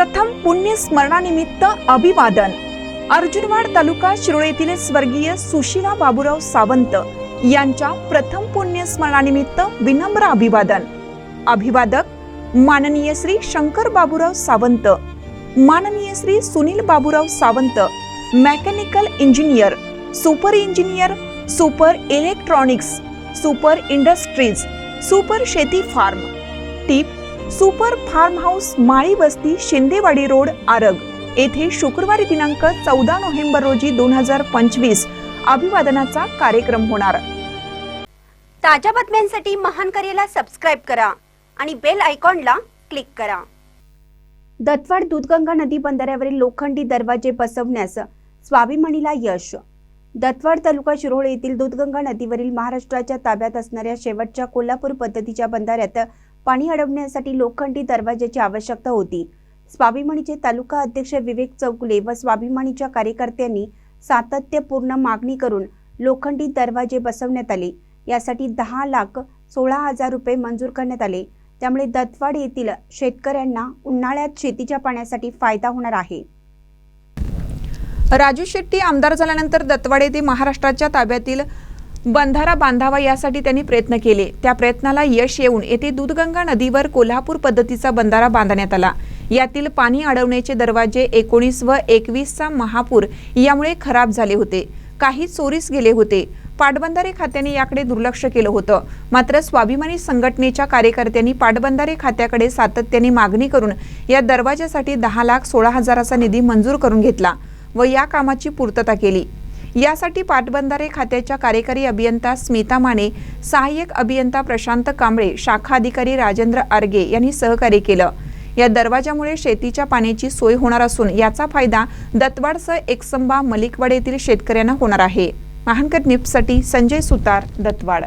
प्रथम पुण्य स्मरणानिमित्त अभिवादन. अर्जुनवाड तालुका शिरोळ येथील स्वर्गीय सुशीला बाबूराव सावंत यांच्या प्रथम पुण्य स्मरणानिमित्त विनम्र अभिवादन. अभिवादक माननीय श्री शंकर बाबूराव सावंत माननीय Shri Sunil Baburao Sawant mechanical engineer super engineer super electronics super industries super शेती फार्म टीप सुपर फार्म हाऊस माळी वस्ती शिंदेवाडी रोड आरग. येथे शुक्रवारी दिनांक चौदा नोव्हेंबर रोजी दोन हजार पंचवीस अभिवादनाचा कार्यक्रम होणार. ताज्या बातम्यांसाठी महान करेला सबस्क्राईब करा आणि बेल आयकॉनला क्लिक करा. दत्तवाड दूधगंगा नदी बंधाऱ्यावरील लोखंडी दरवाजे बसवण्यास स्वाभिमानीला यश. दत्तवाड तालुका शिरोळ येथील दूधगंगा नदीवरील महाराष्ट्राच्या ताब्यात असणाऱ्या शेवटच्या कोल्हापूर पद्धतीच्या बंधाऱ्यात पाणी अडवण्यासाठी लोखंडी दरवाजाची आवश्यकता होती. स्वाभिमानीचे तालुका अध्यक्ष विवेक चौगुले व स्वाभिमानीच्या कार्यकर्त्यांनी सातत्यपूर्ण मागणी करून लोखंडी दरवाजे बसवण्यात आले. यासाठी दहा लाख सोळा हजार रुपये मंजूर करण्यात आले. त्यामुळे दत्तवाड येथील शेतकऱ्यांना उन्हाळ्यात शेतीच्या पाण्यासाठी फायदा होणार आहे. राजू शेट्टी आमदार झाल्यानंतर दत्तवाड येथे महाराष्ट्राच्या ताब्यातील बंधारा बांधावा यासाठी त्यांनी प्रयत्न केले. त्या प्रयत्नाला यश येऊन येथे दूधगंगा नदीवर कोल्हापूर पद्धतीचा बंधारा बांधण्यात आला. यातील पाणी अडवण्याचे दरवाजे एकोणीस व एकवीसचा महापूर यामुळे खराब झाले होते. काही चोरीस गेले होते. पाटबंधारे खात्याने याकडे दुर्लक्ष केलं होतं. मात्र स्वाभिमानी संघटनेच्या कार्यकर्त्यांनी पाटबंधारे खात्याकडे सातत्याने मागणी करून या दरवाजासाठी दहा लाख सोळा हजाराचा निधी मंजूर करून घेतला व या कामाची पूर्तता केली. यासाठी पाटबंधारे खात्याच्या कार्यकारी अभियंता स्मिता माने सहाय्यक अभियंता प्रशांत कांबळे शाखा अधिकारी राजेंद्र आर्गे यांनी सहकार्य केलं. या दरवाजामुळे शेतीच्या पाण्याची सोय होणार असून याचा फायदा दत्तवाडसह एकसंबा मलिकवाड येथील शेतकऱ्यांना होणार आहे. महानकर निपसाठी संजय सुतार दत्तवाड.